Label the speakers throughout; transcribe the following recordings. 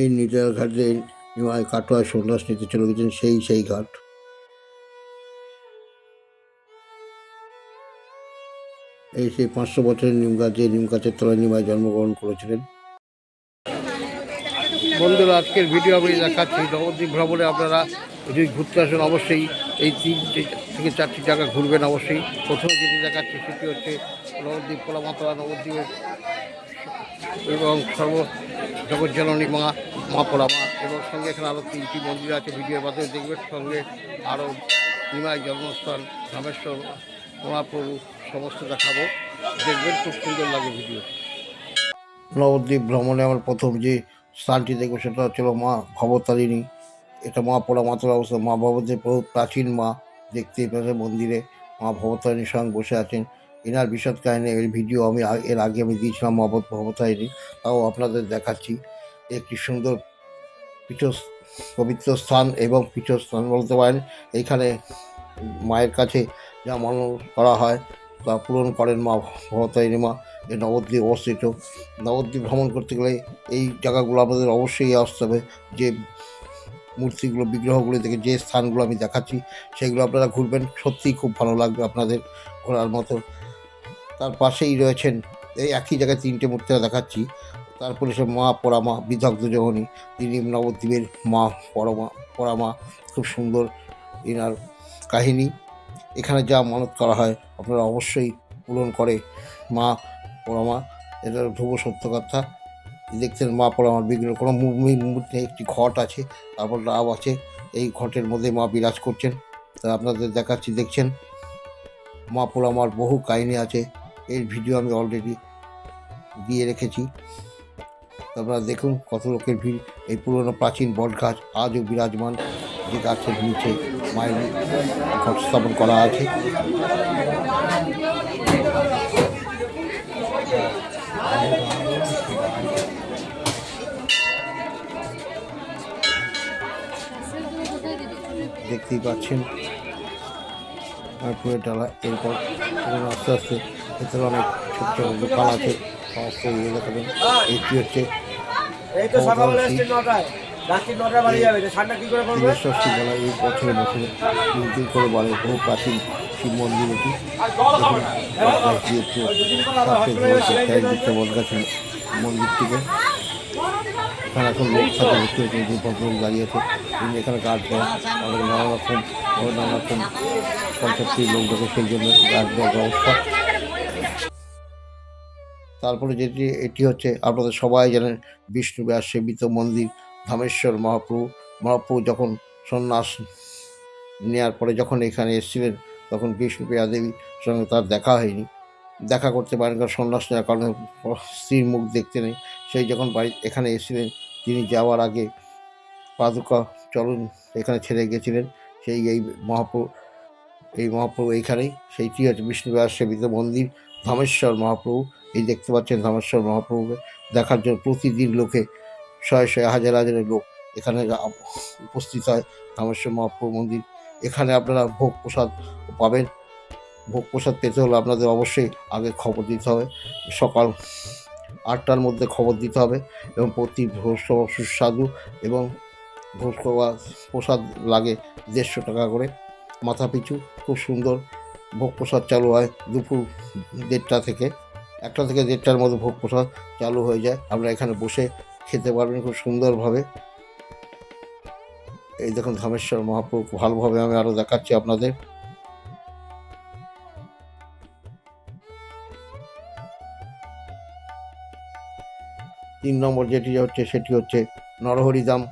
Speaker 1: এই নিটার ঘাটে নিমাই কাটোয়ায় সন্ন্যাস নিতে চলে গেছেন সেই সেই ঘাট। এই সেই পাঁচশো বছরের নিম গাছ, যে নিম গাছের তলায় নিমাই জন্মগ্রহণ করেছিলেন। বন্ধুরা, আজকের ভিডিও আমি দেখাচ্ছি, নবদ্বীপ ভ্রমণে আপনারা যদি ঘুরতে আসেন, অবশ্যই এই তিনটে থেকে চারটি জায়গা ঘুরবেন অবশ্যই। প্রথমে যেটি দেখাচ্ছি, সেটি হচ্ছে নবদ্বীপ পোলামাতলা নবদ্বীপের এবং সর্ব জগজ্জননী মা মা পোড়া মা এবং সঙ্গে এখানে আরও তিনটি মন্দির আছে, ভিডিওর মাধ্যমে দেখবেন। সঙ্গে আরও নিমাই জন্মস্থান, রামেশ্বর, মহাপ্রভু, সমস্ত দেখাবো। দেখবেন, খুব সুন্দর লাগে ভিডিও। নবদ্বীপ ভ্রমণে আমার প্রথম যে স্থানটি দেখব, সেটা হচ্ছিল মা ভবতারিণী। এটা মা পোড়া মাতার অবস্থা। মা ভবতের বহু প্রাচীন মা দেখতেই পেয়েছে মন্দিরে। মা ভবতারিণীর সঙ্গে বসে আছেন। এনার বিশদ কাহিনী, এর ভিডিও আমি এর আগে আমি দিয়েছিলাম মা ভবতারিণী তাও আপনাদের দেখাচ্ছি। একটি সুন্দর পীঠ পবিত্র স্থান এবং পীঠস্থান বলতে পারেন। এইখানে মায়ের কাছে যা মনে করা হয়, তা পূরণ করেন মা ভবতারিণী মা। এই নবদ্বীপ অবস্থিত। নবদ্বীপ ভ্রমণ করতে গেলে এই জায়গাগুলো আমাদের অবশ্যই আসতে হবে। যে মূর্তিগুলো, বিগ্রহগুলো থেকে যে স্থানগুলো আমি দেখাচ্ছি, সেগুলো আপনারা ঘুরবেন। সত্যিই খুব ভালো লাগবে আপনাদের ঘোরার মতো। তার পাশেই রয়েছেন, এই একই জায়গায় তিনটে মূর্তি দেখাচ্ছি। তারপরে সে মা পরামা বিদগ্ধ জহনী তিনি নবদ্বীপের মা পরমা, পরামা, খুব সুন্দর এনার কাহিনী। এখানে যা মানত করা হয়, আপনারা অবশ্যই পূরণ করে মা পরমা। এটা ধ্রুব সত্য কথা দেখছেন মা পরমার বিগ্রহ, কোনো মূর্তি একটি ঘট আছে, তারপর লাভ আছে। এই ঘটের মধ্যে মা বিরাজ করছেন। তা আপনাদের দেখাচ্ছি, দেখছেন? মা পোড়ামার বহু কাহিনী আছে। এর ভিডিও আমি অলরেডি দিয়ে রেখেছি। আপনারা দেখুন কত লোকের ভিড়। এই পুরনো প্রাচীন বট গাছ আজও বিরাজমান। যে গাছের নিচে মায়ের ঘট স্থাপন করা আছে। দেখতেই পাচ্ছেন। তারপরে ডালা এরপর আস্তে আস্তে ভেতরে অনেক ছোট ছোট দোকান আছে। সমস্ত এটি হচ্ছে?
Speaker 2: করে করবে?
Speaker 1: এই বছরে বছরে তিন করে বলে বহু প্রাচীন শিব মন্দির এটি। বটগাছের মন্দিরটিকে এখানে এখন লোক হচ্ছে যে ভদ্রলোক দাঁড়িয়ে আছে। এখানে গার্ড দেয় অনেক নানা রকম নানা রকম পঞ্চাশটি লোক দেখে সেই জন্য গার্ড দেওয়ার ব্যবস্থা। তারপরে যেটি, এটি হচ্ছে আপনাদের সবাই জানেন বিষ্ণু ব্যাস সেবিত মন্দির, ধামেশ্বর, মহাপ্রভু। মহাপ্রভু যখন সন্ন্যাস নেওয়ার পরে যখন এখানে এসেছিলেন, তখন বিষ্ণুপ্রিয়া দেবীর সঙ্গে তার দেখা হয়নি। দেখা করতে পারেন কারণ সন্ন্যাস নেওয়ার কারণে স্ত্রীর মুখ দেখতে নেই। সেই যখন বাড়ি, এখানে এসেছিলেন, তিনি যাওয়ার আগে পাদুকা চলন এখানে ছেড়ে গেছিলেন। সেই এই মহাপ্রভু এই মহাপ্রভু এইখানেই, সেইটি হচ্ছে বিষ্ণুপ্রিয়া সেবিত মন্দির, ধামেশ্বর, মহাপ্রভু। এই দেখতে পাচ্ছেন ধামেশ্বর মহাপ্রভুকে। দেখার জন্য প্রতিদিন লোকে শয়ে শয়ে হাজার হাজারের লোক এখানে উপস্থিত হয় রামেশ্বর মহাপ্রভু মন্দির। এখানে আপনারা ভোগ প্রসাদ পাবেন। ভোগ প্রসাদ পেতে হলে আপনাদের অবশ্যই আগে খবর দিতে হবে। সকাল আটটার মধ্যে খবর দিতে হবে এবং প্রতি ভোজসভা সুস্বাদু এবং ভোজসভা প্রসাদ লাগে দেড়শো টাকা করে মাথা পিছু খুব সুন্দর ভোগ প্রসাদ চালু হয় দুপুর দেড়টা থেকে। একটা থেকে দেড়টার মধ্যে ভোগ প্রসাদ চালু হয়ে যায়। আমরা এখানে বসে খেতে পারবেন খুব সুন্দরভাবে। এই দেখুন ধামেশ্বর মহাপ্রভু ভালোভাবে আমি আরও দেখাচ্ছি আপনাদের। তিন নম্বর যেটি হচ্ছে, সেটি হচ্ছে নরহরি ধাম।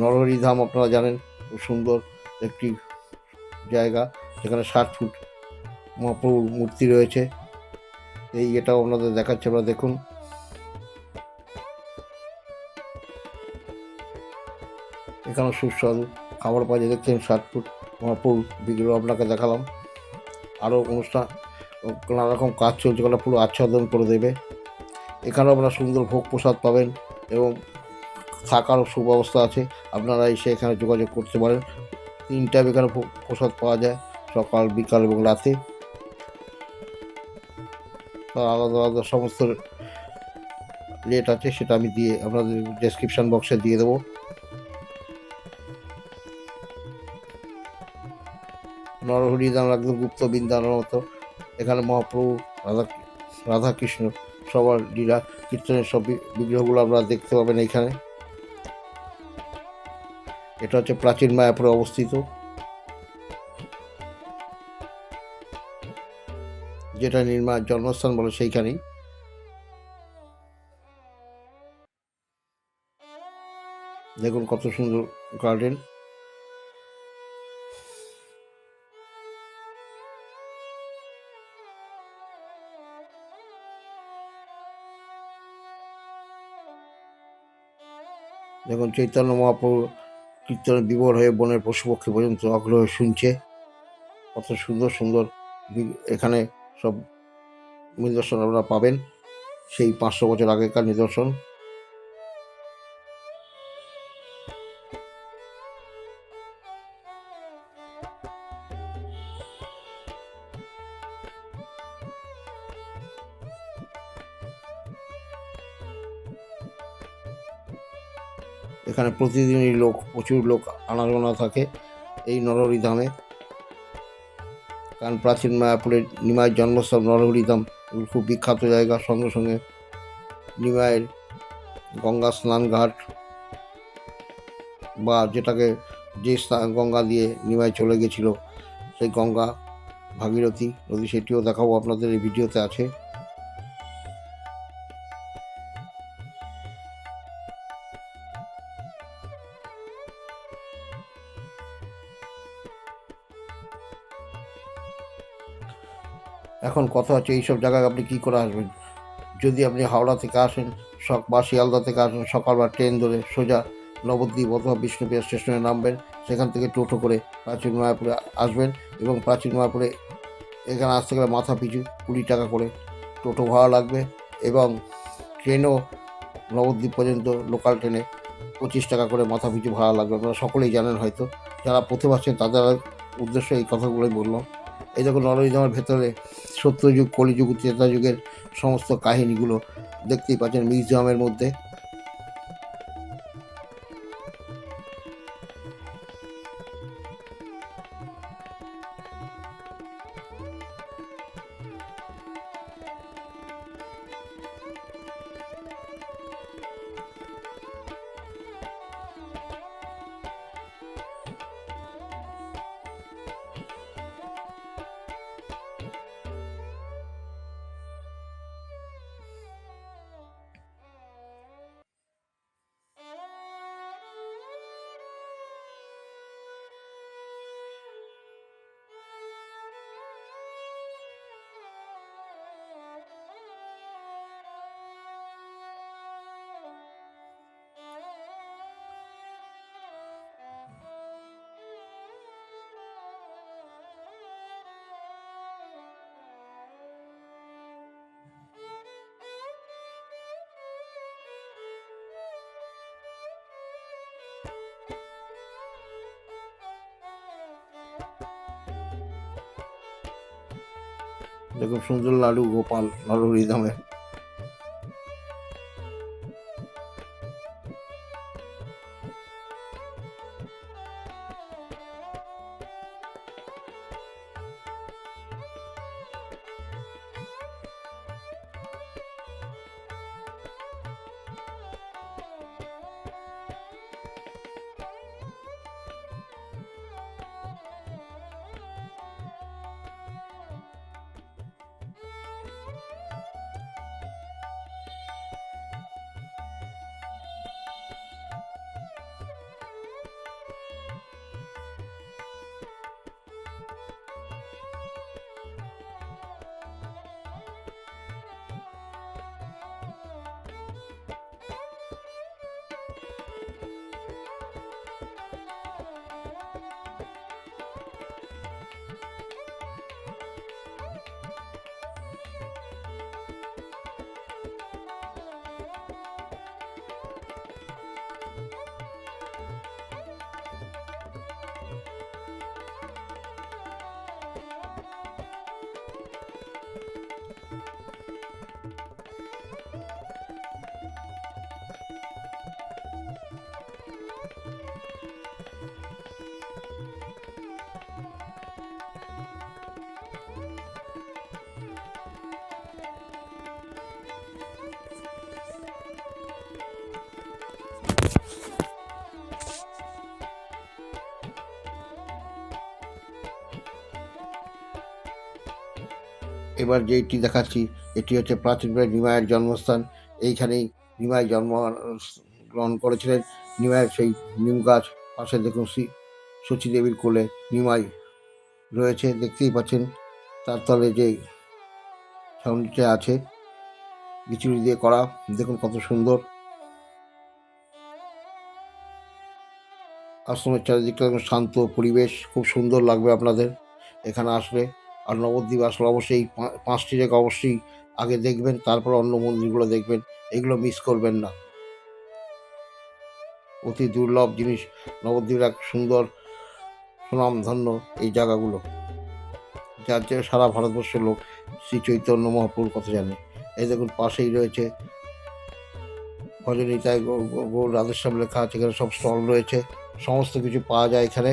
Speaker 1: নরহরি ধাম আপনারা জানেন, খুব সুন্দর একটি জায়গা। যেখানে ষাট ফুট মহাপ্রভুর মূর্তি রয়েছে। এই এটাও আপনাদের দেখাচ্ছে, আপনারা দেখুন। এখানে সুস্বাদু খাবার পাওয়া যায়, দেখছেন ষাট ফুট মহাপুর, বিগ্রহ, আপনাকে দেখালাম। আরও অনুষ্ঠান ও নানা রকম কাজ চলছে, ওগুলো পুরো আচ্ছাদন করে দেবে। এখানেও আপনারা সুন্দর ভোগ প্রসাদ পাবেন এবং থাকারও সুব্যবস্থা আছে, আপনারা এসে এখানে যোগাযোগ করতে পারেন। তিন টাইম এখানে প্রসাদ পাওয়া যায়, সকাল, বিকাল এবং রাতে। তার আলাদা আলাদা সমস্ত রেট আছে, সেটা আমি দিয়ে আপনাদের ডেসক্রিপশন বক্সে দিয়ে দেবো। নরহরি দাম একদম গুপ্ত বৃন্দাবনের মতো। এখানে মহাপ্রভু রাধা রাধাকৃষ্ণ সবার লীলা কীর্তনের সব বিগ্রহগুলো আপনারা দেখতে পাবেন এখানে। এটা হচ্ছে প্রাচীন মায়াপুরে অবস্থিত। যেটা নির্মা জন্মস্থান বলে সেইখানেই। দেখুন কত সুন্দর গার্ডেন। দেখুন চৈতন্য মহাপ্রভু কীর্তনে বিবর হয়ে বনের পশুপক্ষী পর্যন্ত আগ্রহ শুনছে। কত সুন্দর সুন্দর এখানে সব নিদর্শন আপনারা পাবেন। সেই পাঁচশো বছর আগেকার নিদর্শন। এখানে প্রতিদিনই লোক, প্রচুর লোক আনাগোনা থাকে এই নরহরি ধামে কারণ প্রাচীন মায়াপুরের নিমায়ের জন্মস্থল নরহরিধাম এগুলো খুব বিখ্যাত জায়গা সঙ্গে সঙ্গে নিমায়ের গঙ্গা স্নানঘাট বা যেটাকে যে গঙ্গা দিয়ে নিমায় চলে গেছিল, সেই গঙ্গা ভাগীরথী নদী, সেটিও দেখাবো আপনাদের এই ভিডিওতে আছে। এখন কথা হচ্ছে এইসব জায়গায় আপনি কী করে আসবেন? যদি আপনি হাওড়া থেকে আসেন, সক, বা শিয়ালদা থেকে আসেন, সকাল বা ট্রেন ধরে সোজা নবদ্বীপ অথবা বিষ্ণুপ্রিয়া স্টেশনে নামবেন, সেখান থেকে টোটো করে প্রাচীন মায়াপুরে আসবেন এবং প্রাচীন মায়াপুরে এখানে আসতে গেলে মাথা পিছু কুড়ি টাকা করে টোটো ভাড়া লাগবে এবং ট্রেনও নবদ্বীপ পর্যন্ত লোকাল ট্রেনে পঁচিশ টাকা করে মাথা পিছু ভাড়া লাগবে। আপনারা সকলেই জানেন হয়তো, যারা প্রথম আসছেন তাদের উদ্দেশ্যে এই কথাগুলোই বললাম। এই দেখো নরজামার ভেতরে সত্যযুগ কলিযুগ যুগের সমস্ত কাহিনীগুলো দেখতেই পাচ্ছেন মিউজিয়ামের মধ্যে। দেখুন সুন্দর লাডু গোপাল নরহরিধামে এবার যেটি দেখাচ্ছি, এটি হচ্ছে প্রাচীনকালে নিমায়ের জন্মস্থান। এইখানেই নিমাই জন্ম গ্রহণ করেছিলেন। নিমায়ের সেই নিম গাছ, পাশে দেখুন শ্রী সচী দেবীর কোলে নিমাই রয়েছে, দেখতেই পাচ্ছেন। তার তলে যে ছাউনিটা আছে বিচুলি দিয়ে করা, দেখুন কত সুন্দর। আশ্রমের চারিদিকটা শান্ত পরিবেশ, খুব সুন্দর লাগবে আপনাদের। এখানে আসলে আর নবদ্বীপ আসলে অবশ্যই পাঁচটি জায়গা অবশ্যই আগে দেখবেন, তারপর অন্য মন্দিরগুলো দেখবেন। এগুলো মিস করবেন না। অতি দুর্লভ জিনিস। নবদ্বীপের এক সুন্দর, সুনামধন্য এই জায়গাগুলো। যার জন্য সারা ভারতবর্ষের লোক শ্রী চৈতন্য মহাপ্রভুর কথা জানে। এই দেখুন, পাশেই রয়েছে ভজনীতায় গৌর রাধেশ্যাম লেখা আছে, এখানে সব স্টল রয়েছে। সমস্ত কিছু পাওয়া যায় এখানে।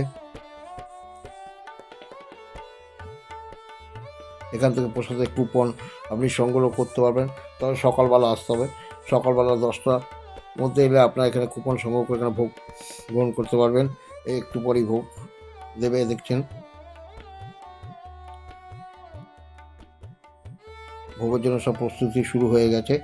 Speaker 1: এখান থেকে প্রসাদের কুপন আপনি সংগ্রহ করতে পারবেন। তবে সকালবেলা আসতে হবে। সকালবেলা দশটার মধ্যে এলে আপনার এখানে কুপন সংগ্রহ করে এখানে ভোগ গ্রহণ করতে পারবেন। একটু পরেই ভোগ দেবে, দেখছেন? ভোগের জন্য সব প্রস্তুতি শুরু হয়ে গেছে।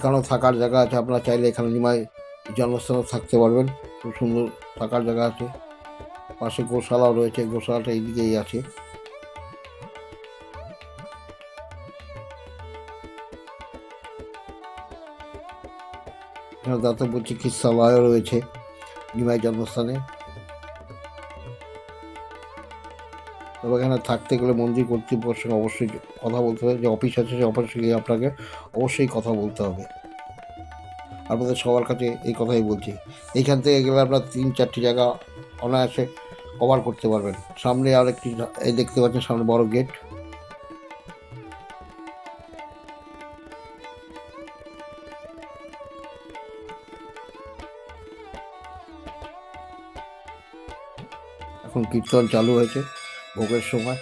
Speaker 1: এখানেও থাকার জায়গা আছে, আপনারা চাইলে এখানে নিমাই জন্মস্থানেও থাকতে পারবেন। খুব সুন্দর থাকার জায়গা আছে। পাশে গোশালাও রয়েছে, গোশালাটা এইদিকেই আছে। দাতব্য চিকিৎসালয়ও রয়েছে নিমাই জন্মস্থানে। তবে এখানে থাকতে গেলে মন্দির কর্তৃপক্ষের সঙ্গে অবশ্যই কথা বলতে হবে। যে অফিস আছে সে অফিসে গিয়ে আপনাকে অবশ্যই কথা বলতে হবে। আপনাদের সবার কাছে এই কথাই বলছি। এইখান থেকে গেলে আপনার তিন চারটি জায়গা অনায়াসে কভার করতে পারবেন। সামনে আর একটি এই দেখতে পাচ্ছেন সামনে বড় গেট এখন কীর্তন চালু হয়েছে। ভোগের সময়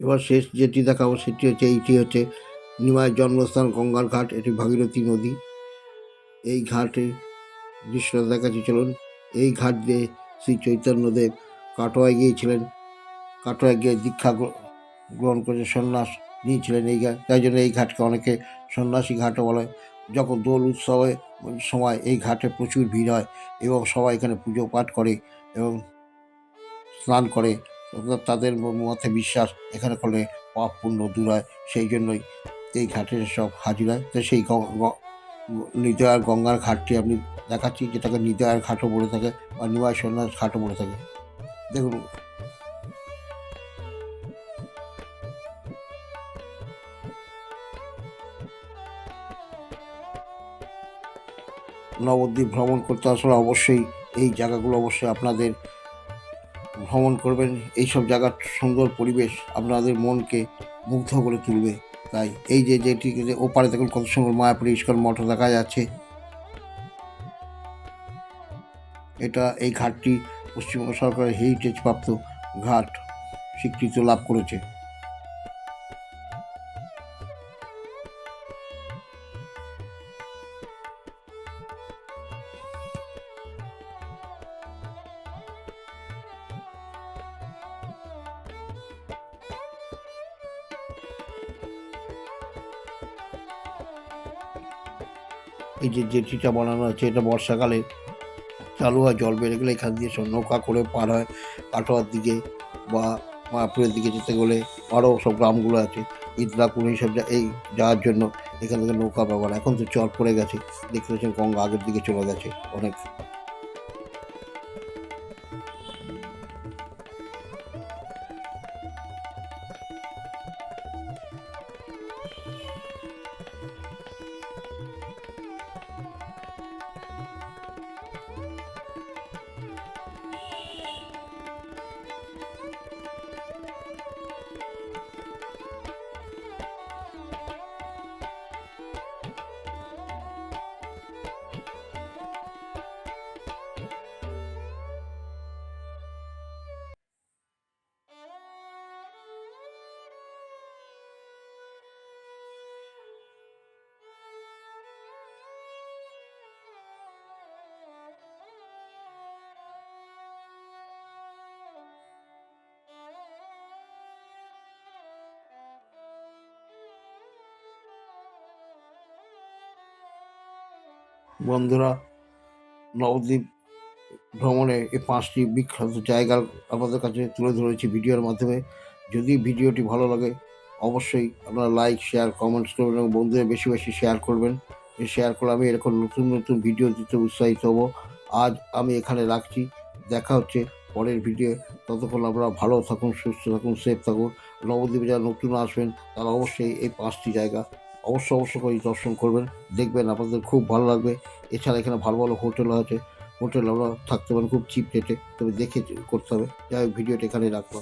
Speaker 1: এবার শেষ যেটি দেখাবো সেটি হচ্ছে, এইটি হচ্ছে নিমাইয়ের জন্মস্থান গঙ্গার ঘাট, এটি ভাগীরথী নদী। এই ঘাটে দৃশ্যটা দেখাচ্ছি, চলুন। এই ঘাট দিয়ে শ্রী চৈতন্যদেব কাটোয়ায় গিয়েছিলেন। কাটোয়ায় গিয়ে দীক্ষা গ্রহণ করে সন্ন্যাস নিয়েছিলেন এই ঘাট তাই জন্য এই ঘাটকে অনেকে সন্ন্যাসী ঘাটও বলে। যখন দোল উৎসবে সময় এই ঘাটে প্রচুর ভিড় হয় এবং সবাই এখানে পুজো পাঠ করে এবং স্নান করে। তাদের মতে বিশ্বাস এখানে করলে পাপ পুণ্য দূর হয়। সেই জন্যই এই ঘাটে সব হাজির তো সেই নিদয়ার গঙ্গার ঘাটটি আপনি দেখাচ্ছি, যেটাকে নিদয়ার ঘাটও বলে থাকে বা সন্ন্যাস ঘাটও বলে থাকে। দেখুন। নবদ্বীপ ভ্রমণ করতে আসলে অবশ্যই এই জায়গাগুলো অবশ্যই আপনাদের ভ্রমণ করবেন। এইসব জায়গার সুন্দর পরিবেশ আপনাদের মনকে মুগ্ধ করে তুলবে। তাই এই যে যেটি ওপারে দেখুন কত সুন্দর মায়াপুরি ইস্কন মঠ দেখা যাচ্ছে। এটা এই ঘাটটি পশ্চিমবঙ্গ সরকারের হেরিটেজ প্রাপ্ত ঘাট স্বীকৃতি লাভ করেছে। যে জেটিটা বানানো আছে, এটা বর্ষাকালে চালু হয়, জল বেড়ে গেলে এখান দিয়ে সব নৌকা করে পার হয় কাটোয়ার দিকে বা মায়াপুরের দিকে যেতে গেলে আরও সব গ্রামগুলো আছে। ইদলাকুন এইসব সব এই যাওয়ার জন্য এখান থেকে নৌকা ব্যবহার এখন তো চর পড়ে গেছে, দেখতে পাচ্ছেন গঙ্গা আগের দিকে চলে গেছে অনেক। বন্ধুরা, নবদ্বীপ ভ্রমণে এই পাঁচটি বিখ্যাত জায়গা আপনাদের কাছে তুলে ধরেছি ভিডিওর মাধ্যমে। যদি ভিডিওটি ভালো লাগে, অবশ্যই আপনারা লাইক, শেয়ার, কমেন্টস করবেন এবং বন্ধুদের বেশি বেশি শেয়ার করবেন। এই শেয়ার করলে আমি এরকম নতুন নতুন ভিডিও দিতে উৎসাহিত হব। আজ আমি এখানে রাখছি। দেখা হচ্ছে পরের ভিডিও। ততক্ষণ আপনারা ভালো থাকুন, সুস্থ থাকুন সেফ থাকুন। নবদ্বীপে যারা নতুন আসবেন, তারা অবশ্যই এই পাঁচটি জায়গা অবশ্য অবশ্য করে দর্শন করবেন, দেখবেন আপনাদের খুব ভালো লাগবে। এছাড়া এখানে ভালো ভালো হোটেল আছে, হোটেল আমরা থাকতে পারেন, খুব চিপ রেটে, তবে দেখে করতে হবে। যাই হোক, ভিডিওটা এখানে রাখব